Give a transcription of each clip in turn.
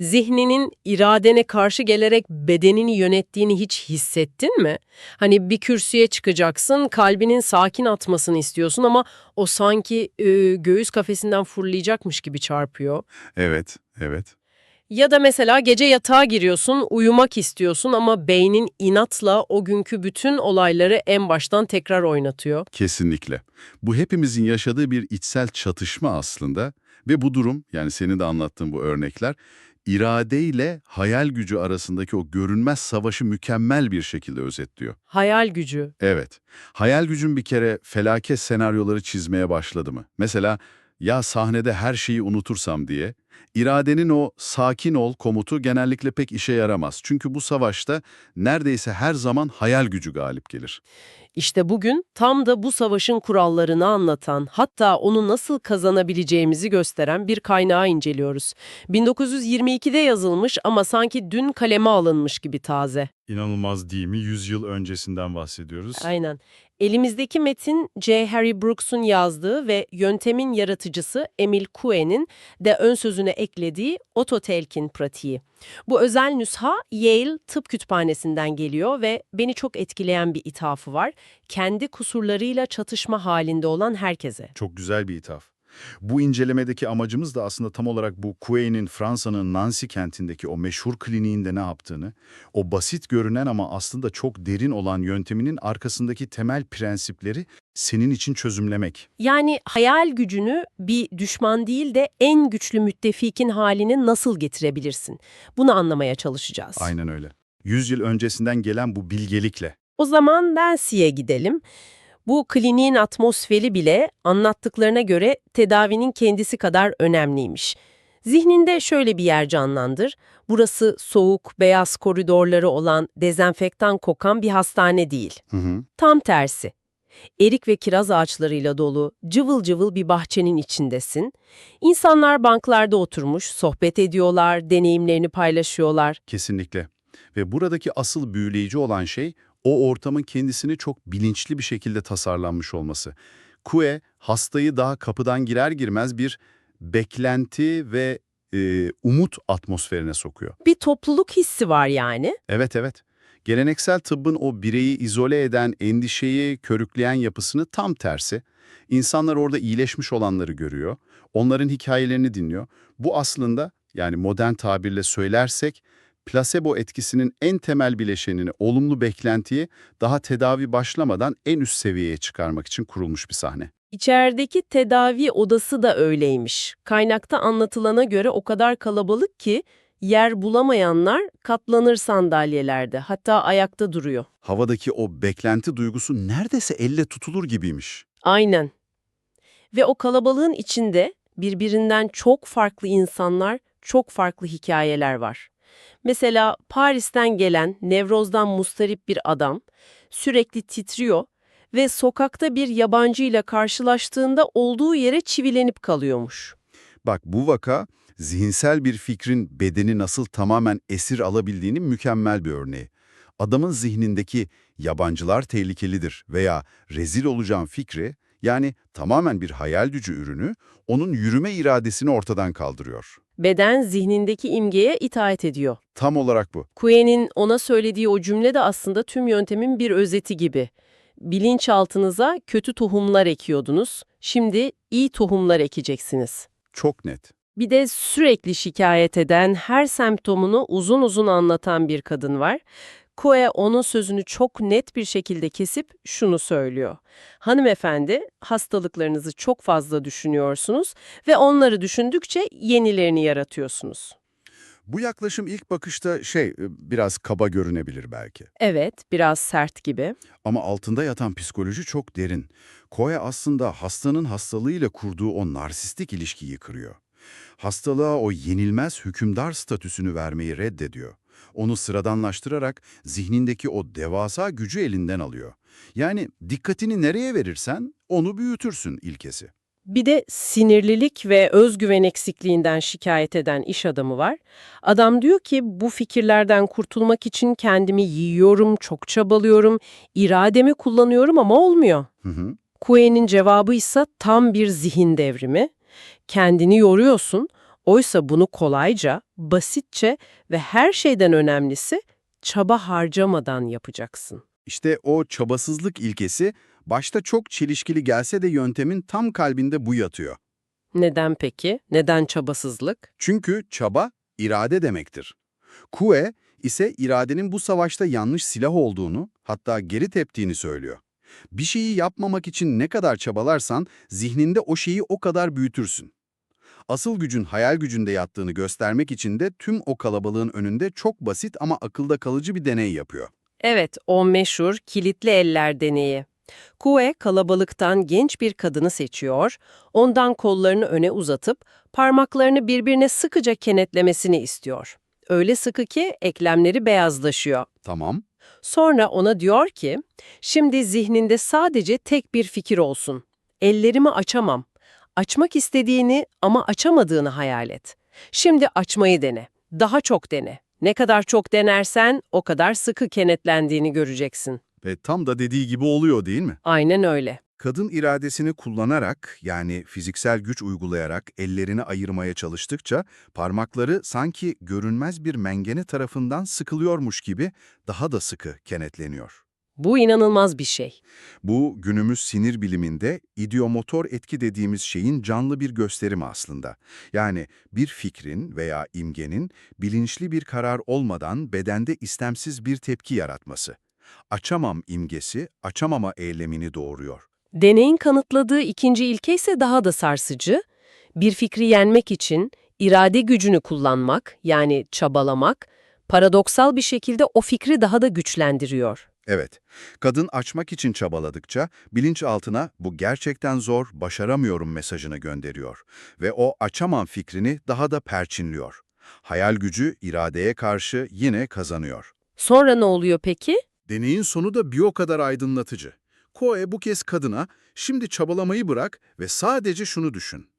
Zihninin iradene karşı gelerek bedenini yönettiğini hiç hissettin mi? Hani bir kürsüye çıkacaksın, kalbinin sakin atmasını istiyorsun ama o sanki e, göğüs kafesinden fırlayacakmış gibi çarpıyor. Evet, evet. Ya da mesela gece yatağa giriyorsun, uyumak istiyorsun ama beynin inatla o günkü bütün olayları en baştan tekrar oynatıyor. Kesinlikle. Bu hepimizin yaşadığı bir içsel çatışma aslında ve bu durum, yani senin de anlattığın bu örnekler, irade ile hayal gücü arasındaki o görünmez savaşı mükemmel bir şekilde özetliyor. Hayal gücü. Evet, hayal gücün bir kere felaket senaryoları çizmeye başladı mı? Mesela, ya sahnede her şeyi unutursam diye, iradenin o sakin ol komutu genellikle pek işe yaramaz. Çünkü bu savaşta neredeyse her zaman hayal gücü galip gelir. İşte bugün tam da bu savaşın kurallarını anlatan, hatta onu nasıl kazanabileceğimizi gösteren bir kaynağı inceliyoruz. 1922'de yazılmış ama sanki dün kaleme alınmış gibi taze. İnanılmaz değil mi? 100 yıl öncesinden bahsediyoruz. Aynen. Elimizdeki metin J. Harry Brooks'un yazdığı ve yöntemin yaratıcısı Emil Coué'nin de ön sözüne eklediği ototelkin pratiği. Bu özel nüsha Yale Tıp Kütüphanesi'nden geliyor ve beni çok etkileyen bir ithafı var. Kendi kusurlarıyla çatışma halinde olan herkese. Çok güzel bir ithaf. Bu incelemedeki amacımız da aslında tam olarak bu Coué'nin Fransa'nın Nancy kentindeki o meşhur kliniğinde ne yaptığını, o basit görünen ama aslında çok derin olan yönteminin arkasındaki temel prensipleri senin için çözümlemek. Yani hayal gücünü bir düşman değil de en güçlü müttefikin haline nasıl getirebilirsin? Bunu anlamaya çalışacağız. Aynen öyle. 100 yıl öncesinden gelen bu bilgelikle. O zaman Nancy'ye gidelim. Bu kliniğin atmosferi bile anlattıklarına göre tedavinin kendisi kadar önemliymiş. Zihninde şöyle bir yer canlandır. Burası soğuk, beyaz koridorları olan, dezenfektan kokan bir hastane değil. Hı hı. Tam tersi. Erik ve kiraz ağaçlarıyla dolu, cıvıl cıvıl bir bahçenin içindesin. İnsanlar banklarda oturmuş, sohbet ediyorlar, deneyimlerini paylaşıyorlar. Kesinlikle. Ve buradaki asıl büyüleyici olan şey o ortamın kendisini çok bilinçli bir şekilde tasarlanmış olması. Kue hastayı daha kapıdan girer girmez bir beklenti ve e, umut atmosferine sokuyor. Bir topluluk hissi var yani. Evet evet. Geleneksel tıbbın o bireyi izole eden, endişeyi körükleyen yapısını tam tersi. İnsanlar orada iyileşmiş olanları görüyor, onların hikayelerini dinliyor. Bu aslında yani modern tabirle söylersek plasebo etkisinin en temel bileşenini, olumlu beklentiyi daha tedavi başlamadan en üst seviyeye çıkarmak için kurulmuş bir sahne. İçerideki tedavi odası da öyleymiş. Kaynakta anlatılana göre o kadar kalabalık ki yer bulamayanlar katlanır sandalyelerde hatta ayakta duruyor. Havadaki o beklenti duygusu neredeyse elle tutulur gibiymiş. Aynen. Ve o kalabalığın içinde birbirinden çok farklı insanlar, çok farklı hikayeler var. Mesela Paris'ten gelen nevrozdan mustarip bir adam sürekli titriyor ve sokakta bir yabancıyla karşılaştığında olduğu yere çivilenip kalıyormuş. Bak bu vaka zihinsel bir fikrin bedeni nasıl tamamen esir alabildiğinin mükemmel bir örneği. Adamın zihnindeki yabancılar tehlikelidir veya rezil olacağım fikri yani tamamen bir hayal gücü ürünü onun yürüme iradesini ortadan kaldırıyor. Beden zihnindeki imgeye itaat ediyor. Tam olarak bu. Kuye'nin ona söylediği o cümle de aslında tüm yöntemin bir özeti gibi. Bilinçaltınıza kötü tohumlar ekiyordunuz, şimdi iyi tohumlar ekeceksiniz. Çok net. Bir de sürekli şikayet eden, her semptomunu uzun uzun anlatan bir kadın var. Kue onun sözünü çok net bir şekilde kesip şunu söylüyor. Hanımefendi, hastalıklarınızı çok fazla düşünüyorsunuz ve onları düşündükçe yenilerini yaratıyorsunuz. Bu yaklaşım ilk bakışta şey biraz kaba görünebilir belki. Evet, biraz sert gibi. Ama altında yatan psikoloji çok derin. Koya aslında hastanın hastalığıyla kurduğu o narsistik ilişkiyi kırıyor. Hastalığa o yenilmez hükümdar statüsünü vermeyi reddediyor. Onu sıradanlaştırarak zihnindeki o devasa gücü elinden alıyor. Yani dikkatini nereye verirsen onu büyütürsün ilkesi. Bir de sinirlilik ve özgüven eksikliğinden şikayet eden iş adamı var. Adam diyor ki bu fikirlerden kurtulmak için kendimi yiyorum, çok çabalıyorum, irademi kullanıyorum ama olmuyor. Hı hı. Kue'nin cevabı ise tam bir zihin devrimi. Kendini yoruyorsun, Oysa bunu kolayca, basitçe ve her şeyden önemlisi çaba harcamadan yapacaksın. İşte o çabasızlık ilkesi başta çok çelişkili gelse de yöntemin tam kalbinde bu yatıyor. Neden peki? Neden çabasızlık? Çünkü çaba irade demektir. Kue ise iradenin bu savaşta yanlış silah olduğunu, hatta geri teptiğini söylüyor. Bir şeyi yapmamak için ne kadar çabalarsan zihninde o şeyi o kadar büyütürsün. Asıl gücün hayal gücünde yattığını göstermek için de tüm o kalabalığın önünde çok basit ama akılda kalıcı bir deney yapıyor. Evet, o meşhur kilitli eller deneyi. Kue kalabalıktan genç bir kadını seçiyor, ondan kollarını öne uzatıp parmaklarını birbirine sıkıca kenetlemesini istiyor. Öyle sıkı ki eklemleri beyazlaşıyor. Tamam, Sonra ona diyor ki, şimdi zihninde sadece tek bir fikir olsun. Ellerimi açamam. Açmak istediğini ama açamadığını hayal et. Şimdi açmayı dene. Daha çok dene. Ne kadar çok denersen o kadar sıkı kenetlendiğini göreceksin. ve tam da dediği gibi oluyor değil mi? Aynen öyle. Kadın iradesini kullanarak yani fiziksel güç uygulayarak ellerini ayırmaya çalıştıkça parmakları sanki görünmez bir mengene tarafından sıkılıyormuş gibi daha da sıkı kenetleniyor. Bu inanılmaz bir şey. Bu günümüz sinir biliminde idiomotor etki dediğimiz şeyin canlı bir gösterimi aslında. Yani bir fikrin veya imgenin bilinçli bir karar olmadan bedende istemsiz bir tepki yaratması. Açamam imgesi, açamama eylemini doğuruyor. Deneyin kanıtladığı ikinci ilke ise daha da sarsıcı. Bir fikri yenmek için irade gücünü kullanmak, yani çabalamak, paradoksal bir şekilde o fikri daha da güçlendiriyor. Evet, kadın açmak için çabaladıkça bilinçaltına bu gerçekten zor, başaramıyorum mesajını gönderiyor ve o açamam fikrini daha da perçinliyor. Hayal gücü iradeye karşı yine kazanıyor. Sonra ne oluyor peki? Deneyin sonu da bir o kadar aydınlatıcı. Koe bu kez kadına, şimdi çabalamayı bırak ve sadece şunu düşün.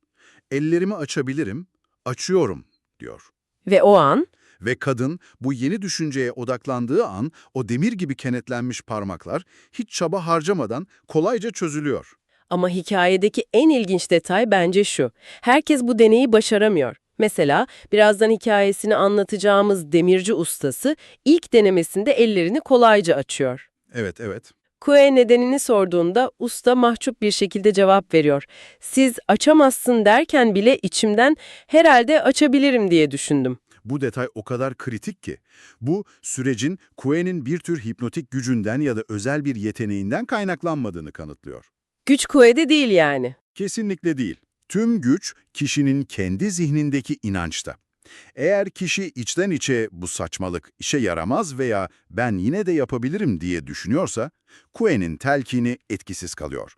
Ellerimi açabilirim, açıyorum, diyor. Ve o an Ve kadın bu yeni düşünceye odaklandığı an o demir gibi kenetlenmiş parmaklar hiç çaba harcamadan kolayca çözülüyor. Ama hikayedeki en ilginç detay bence şu. Herkes bu deneyi başaramıyor. Mesela birazdan hikayesini anlatacağımız demirci ustası ilk denemesinde ellerini kolayca açıyor. Evet, evet. Kue nedenini sorduğunda usta mahcup bir şekilde cevap veriyor. Siz açamazsın derken bile içimden herhalde açabilirim diye düşündüm. Bu detay o kadar kritik ki. Bu sürecin Kue'nin bir tür hipnotik gücünden ya da özel bir yeteneğinden kaynaklanmadığını kanıtlıyor. Güç Kue'de değil yani. Kesinlikle değil. Tüm güç kişinin kendi zihnindeki inançta. Eğer kişi içten içe bu saçmalık işe yaramaz veya ben yine de yapabilirim diye düşünüyorsa, Kue'nin telkini etkisiz kalıyor.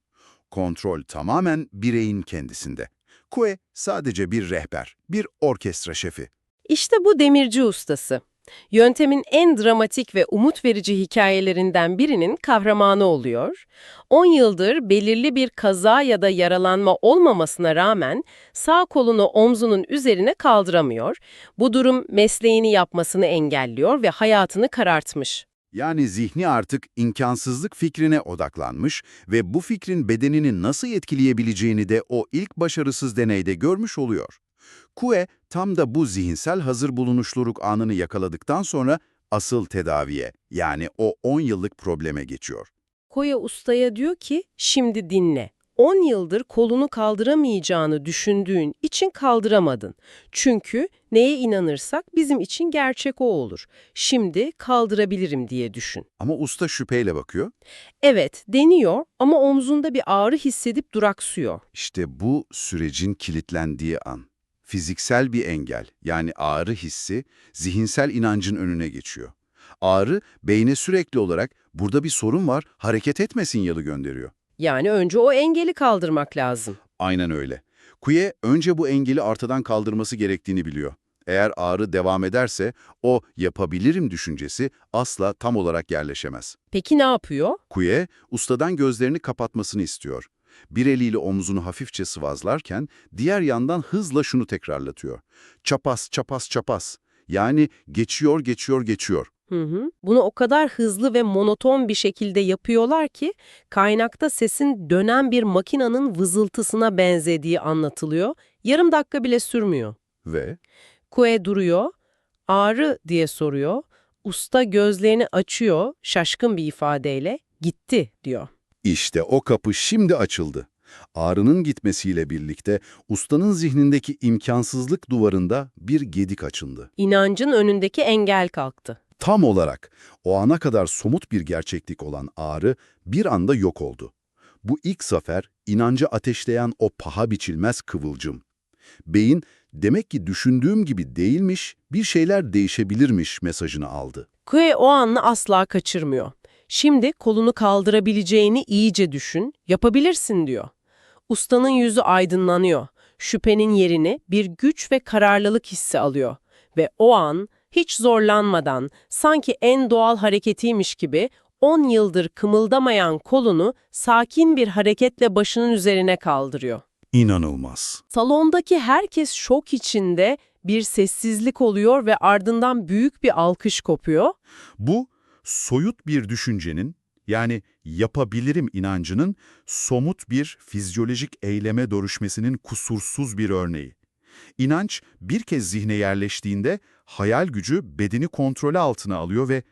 Kontrol tamamen bireyin kendisinde. Kue sadece bir rehber, bir orkestra şefi. İşte bu demirci ustası. Yöntemin en dramatik ve umut verici hikayelerinden birinin kahramanı oluyor. 10 yıldır belirli bir kaza ya da yaralanma olmamasına rağmen sağ kolunu omzunun üzerine kaldıramıyor. Bu durum mesleğini yapmasını engelliyor ve hayatını karartmış. Yani zihni artık imkansızlık fikrine odaklanmış ve bu fikrin bedenini nasıl etkileyebileceğini de o ilk başarısız deneyde görmüş oluyor. Kue tam da bu zihinsel hazır bulunuşluluk anını yakaladıktan sonra asıl tedaviye yani o 10 yıllık probleme geçiyor. Koya ustaya diyor ki, şimdi dinle. 10 yıldır kolunu kaldıramayacağını düşündüğün için kaldıramadın. Çünkü neye inanırsak bizim için gerçek o olur. Şimdi kaldırabilirim diye düşün. Ama usta şüpheyle bakıyor. Evet, deniyor ama omzunda bir ağrı hissedip duraksıyor. İşte bu sürecin kilitlendiği an. Fiziksel bir engel yani ağrı hissi zihinsel inancın önüne geçiyor. Ağrı beyne sürekli olarak burada bir sorun var hareket etme sinyali gönderiyor. Yani önce o engeli kaldırmak lazım. Aynen öyle. Kuye önce bu engeli ortadan kaldırması gerektiğini biliyor. Eğer ağrı devam ederse o yapabilirim düşüncesi asla tam olarak yerleşemez. Peki ne yapıyor? Kuye ustadan gözlerini kapatmasını istiyor. Bir eliyle omzunu hafifçe sıvazlarken diğer yandan hızla şunu tekrarlatıyor. Çapas, çapas, çapas. Yani geçiyor, geçiyor, geçiyor. Hı hı. Bunu o kadar hızlı ve monoton bir şekilde yapıyorlar ki kaynakta sesin dönen bir makinanın vızıltısına benzediği anlatılıyor. Yarım dakika bile sürmüyor. Ve Kue duruyor, ağrı diye soruyor. Usta gözlerini açıyor, şaşkın bir ifadeyle, gitti diyor. İşte o kapı şimdi açıldı. Ağrının gitmesiyle birlikte ustanın zihnindeki imkansızlık duvarında bir gedik açıldı. İnancın önündeki engel kalktı. Tam olarak o ana kadar somut bir gerçeklik olan ağrı bir anda yok oldu. Bu ilk zafer inancı ateşleyen o paha biçilmez kıvılcım. Beyin demek ki düşündüğüm gibi değilmiş, bir şeyler değişebilirmiş mesajını aldı. Kue o anı asla kaçırmıyor. Şimdi kolunu kaldırabileceğini iyice düşün, yapabilirsin diyor. Ustanın yüzü aydınlanıyor. Şüphenin yerini bir güç ve kararlılık hissi alıyor. Ve o an hiç zorlanmadan, sanki en doğal hareketiymiş gibi 10 yıldır kımıldamayan kolunu sakin bir hareketle başının üzerine kaldırıyor. İnanılmaz. Salondaki herkes şok içinde bir sessizlik oluyor ve ardından büyük bir alkış kopuyor. Bu soyut bir düşüncenin yani yapabilirim inancının somut bir fizyolojik eyleme dönüşmesinin kusursuz bir örneği. İnanç bir kez zihne yerleştiğinde hayal gücü bedeni kontrolü altına alıyor ve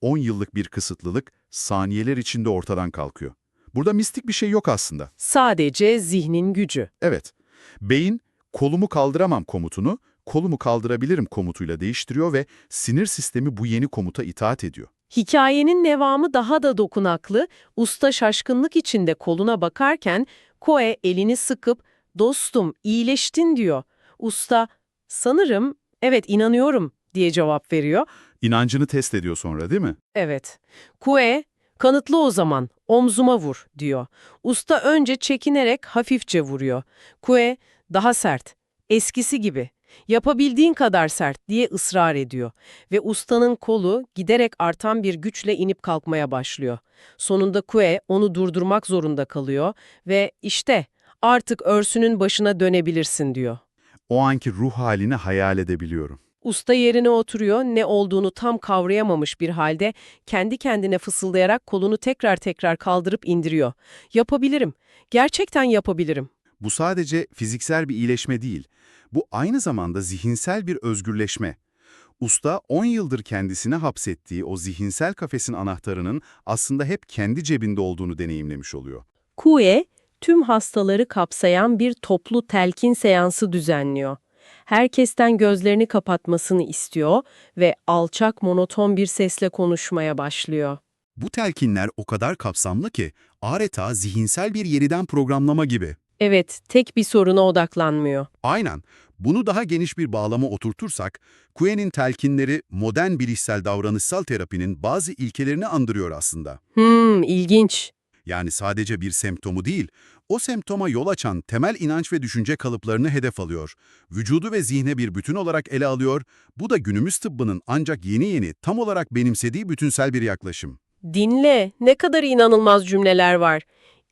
10 yıllık bir kısıtlılık saniyeler içinde ortadan kalkıyor. Burada mistik bir şey yok aslında. Sadece zihnin gücü. Evet, beyin kolumu kaldıramam komutunu kolumu kaldırabilirim komutuyla değiştiriyor ve sinir sistemi bu yeni komuta itaat ediyor. Hikayenin devamı daha da dokunaklı. Usta şaşkınlık içinde koluna bakarken Koe elini sıkıp "Dostum, iyileştin." diyor. Usta "Sanırım, evet inanıyorum." diye cevap veriyor. İnancını test ediyor sonra değil mi? Evet. Kue, kanıtlı o zaman, omzuma vur, diyor. Usta önce çekinerek hafifçe vuruyor. Kue, daha sert, eskisi gibi, yapabildiğin kadar sert diye ısrar ediyor. Ve ustanın kolu giderek artan bir güçle inip kalkmaya başlıyor. Sonunda Kue onu durdurmak zorunda kalıyor ve işte artık örsünün başına dönebilirsin diyor. O anki ruh halini hayal edebiliyorum. Usta yerine oturuyor, ne olduğunu tam kavrayamamış bir halde kendi kendine fısıldayarak kolunu tekrar tekrar kaldırıp indiriyor. Yapabilirim, gerçekten yapabilirim. Bu sadece fiziksel bir iyileşme değil. Bu aynı zamanda zihinsel bir özgürleşme. Usta 10 yıldır kendisine hapsettiği o zihinsel kafesin anahtarının aslında hep kendi cebinde olduğunu deneyimlemiş oluyor. Kue, tüm hastaları kapsayan bir toplu telkin seansı düzenliyor. Herkesten gözlerini kapatmasını istiyor ve alçak monoton bir sesle konuşmaya başlıyor. Bu telkinler o kadar kapsamlı ki adeta zihinsel bir yeniden programlama gibi. Evet, tek bir soruna odaklanmıyor. Aynen. Bunu daha geniş bir bağlama oturtursak, Kue'nin telkinleri modern bilişsel davranışsal terapinin bazı ilkelerini andırıyor aslında. Hmm, ilginç. Yani sadece bir semptomu değil, o semptoma yol açan temel inanç ve düşünce kalıplarını hedef alıyor. Vücudu ve zihne bir bütün olarak ele alıyor. Bu da günümüz tıbbının ancak yeni yeni tam olarak benimsediği bütünsel bir yaklaşım. Dinle, ne kadar inanılmaz cümleler var.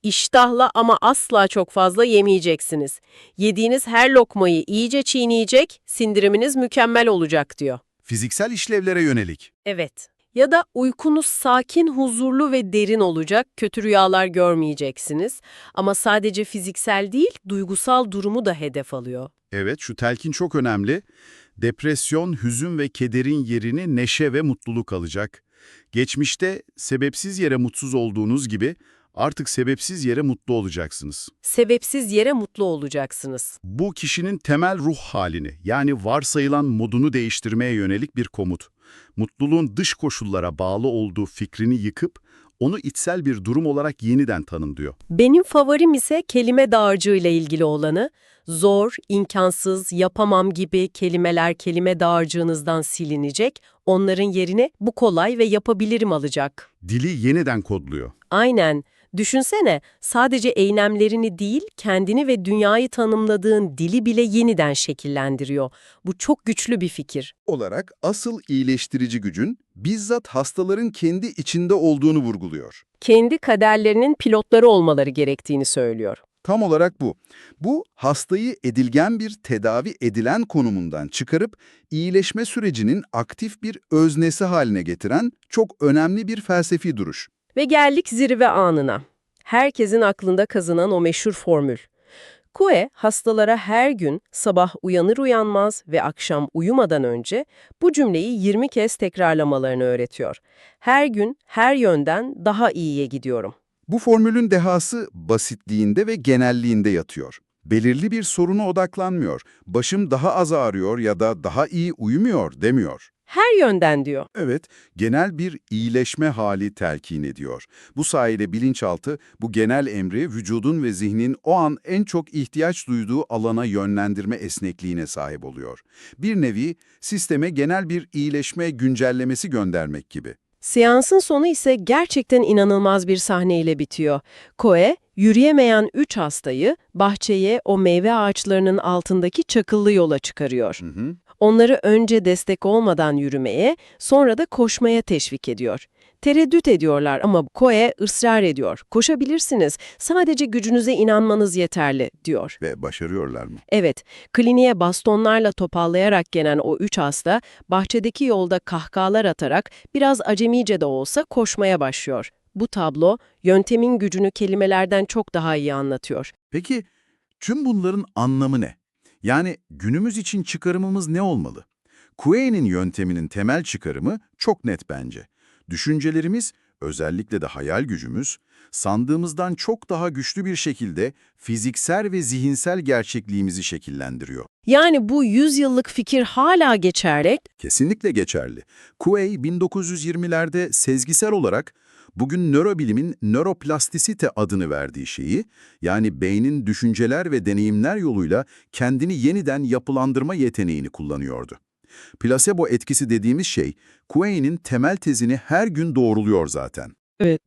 İştahla ama asla çok fazla yemeyeceksiniz. Yediğiniz her lokmayı iyice çiğneyecek, sindiriminiz mükemmel olacak diyor. Fiziksel işlevlere yönelik. Evet. Ya da uykunuz sakin, huzurlu ve derin olacak, kötü rüyalar görmeyeceksiniz. Ama sadece fiziksel değil, duygusal durumu da hedef alıyor. Evet, şu telkin çok önemli. Depresyon, hüzün ve kederin yerini neşe ve mutluluk alacak. Geçmişte sebepsiz yere mutsuz olduğunuz gibi artık sebepsiz yere mutlu olacaksınız. Sebepsiz yere mutlu olacaksınız. Bu kişinin temel ruh halini yani varsayılan modunu değiştirmeye yönelik bir komut. Mutluluğun dış koşullara bağlı olduğu fikrini yıkıp onu içsel bir durum olarak yeniden tanımlıyor. Benim favorim ise kelime dağarcığı ile ilgili olanı. Zor, imkansız, yapamam gibi kelimeler kelime dağarcığınızdan silinecek, onların yerine bu kolay ve yapabilirim alacak. Dili yeniden kodluyor. Aynen. Düşünsene, sadece eylemlerini değil, kendini ve dünyayı tanımladığın dili bile yeniden şekillendiriyor. Bu çok güçlü bir fikir. olarak asıl iyileştirici gücün bizzat hastaların kendi içinde olduğunu vurguluyor. Kendi kaderlerinin pilotları olmaları gerektiğini söylüyor. Tam olarak bu. Bu hastayı edilgen bir tedavi edilen konumundan çıkarıp iyileşme sürecinin aktif bir öznesi haline getiren çok önemli bir felsefi duruş. Ve geldik zirve anına. Herkesin aklında kazınan o meşhur formül. Kue hastalara her gün sabah uyanır uyanmaz ve akşam uyumadan önce bu cümleyi 20 kez tekrarlamalarını öğretiyor. Her gün her yönden daha iyiye gidiyorum. Bu formülün dehası basitliğinde ve genelliğinde yatıyor. Belirli bir soruna odaklanmıyor. Başım daha az ağrıyor ya da daha iyi uyumuyor demiyor. Her yönden diyor. Evet, genel bir iyileşme hali telkin ediyor. Bu sayede bilinçaltı bu genel emri vücudun ve zihnin o an en çok ihtiyaç duyduğu alana yönlendirme esnekliğine sahip oluyor. Bir nevi sisteme genel bir iyileşme güncellemesi göndermek gibi. Seansın sonu ise gerçekten inanılmaz bir sahneyle bitiyor. Koe, yürüyemeyen üç hastayı bahçeye o meyve ağaçlarının altındaki çakıllı yola çıkarıyor. Hı hı. Onları önce destek olmadan yürümeye, sonra da koşmaya teşvik ediyor. Tereddüt ediyorlar ama Koe ısrar ediyor. Koşabilirsiniz, sadece gücünüze inanmanız yeterli, diyor. Ve başarıyorlar mı? Evet, kliniğe bastonlarla topallayarak gelen o üç hasta, bahçedeki yolda kahkahalar atarak biraz acemice de olsa koşmaya başlıyor. Bu tablo, yöntemin gücünü kelimelerden çok daha iyi anlatıyor. Peki tüm bunların anlamı ne? Yani günümüz için çıkarımımız ne olmalı? Kue'nin yönteminin temel çıkarımı çok net bence. Düşüncelerimiz, özellikle de hayal gücümüz, sandığımızdan çok daha güçlü bir şekilde fiziksel ve zihinsel gerçekliğimizi şekillendiriyor. Yani bu yüzyıllık fikir hala geçerli, Kesinlikle geçerli. Kuey 1920'lerde sezgisel olarak bugün nörobilimin nöroplastisite adını verdiği şeyi, yani beynin düşünceler ve deneyimler yoluyla kendini yeniden yapılandırma yeteneğini kullanıyordu. Plasebo etkisi dediğimiz şey, Kuey'nin temel tezini her gün doğruluyor zaten. Evet.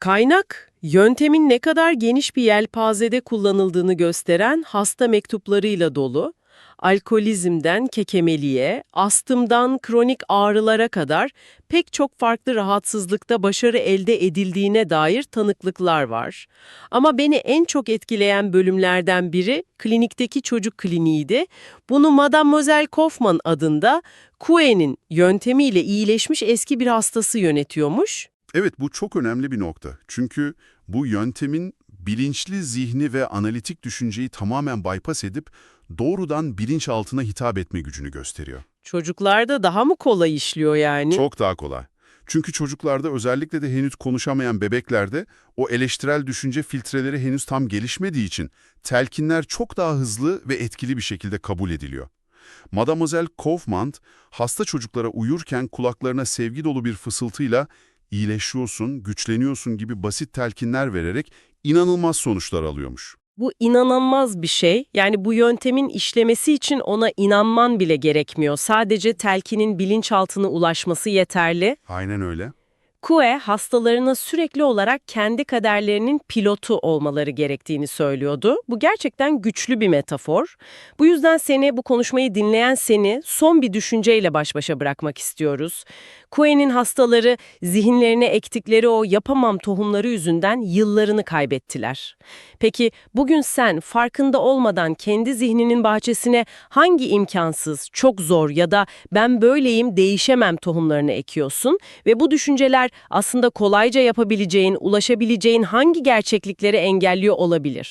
Kaynak, yöntemin ne kadar geniş bir yelpazede kullanıldığını gösteren hasta mektuplarıyla dolu, alkolizmden kekemeliğe, astımdan kronik ağrılara kadar pek çok farklı rahatsızlıkta başarı elde edildiğine dair tanıklıklar var. Ama beni en çok etkileyen bölümlerden biri klinikteki çocuk kliniğiydi. Bunu Mademoiselle Kaufman adında Kue'nin yöntemiyle iyileşmiş eski bir hastası yönetiyormuş. Evet bu çok önemli bir nokta. Çünkü bu yöntemin bilinçli zihni ve analitik düşünceyi tamamen bypass edip doğrudan bilinçaltına hitap etme gücünü gösteriyor. Çocuklarda daha mı kolay işliyor yani? Çok daha kolay. Çünkü çocuklarda özellikle de henüz konuşamayan bebeklerde o eleştirel düşünce filtreleri henüz tam gelişmediği için telkinler çok daha hızlı ve etkili bir şekilde kabul ediliyor. Mademoiselle Kaufmann hasta çocuklara uyurken kulaklarına sevgi dolu bir fısıltıyla iyileşiyorsun, güçleniyorsun gibi basit telkinler vererek inanılmaz sonuçlar alıyormuş. Bu inanılmaz bir şey. Yani bu yöntemin işlemesi için ona inanman bile gerekmiyor. Sadece telkinin bilinçaltına ulaşması yeterli. Aynen öyle. Kue hastalarına sürekli olarak kendi kaderlerinin pilotu olmaları gerektiğini söylüyordu. Bu gerçekten güçlü bir metafor. Bu yüzden seni, bu konuşmayı dinleyen seni son bir düşünceyle baş başa bırakmak istiyoruz. Kue'nin hastaları zihinlerine ektikleri o yapamam tohumları yüzünden yıllarını kaybettiler. Peki bugün sen farkında olmadan kendi zihninin bahçesine hangi imkansız, çok zor ya da ben böyleyim değişemem tohumlarını ekiyorsun ve bu düşünceler aslında kolayca yapabileceğin, ulaşabileceğin hangi gerçeklikleri engelliyor olabilir?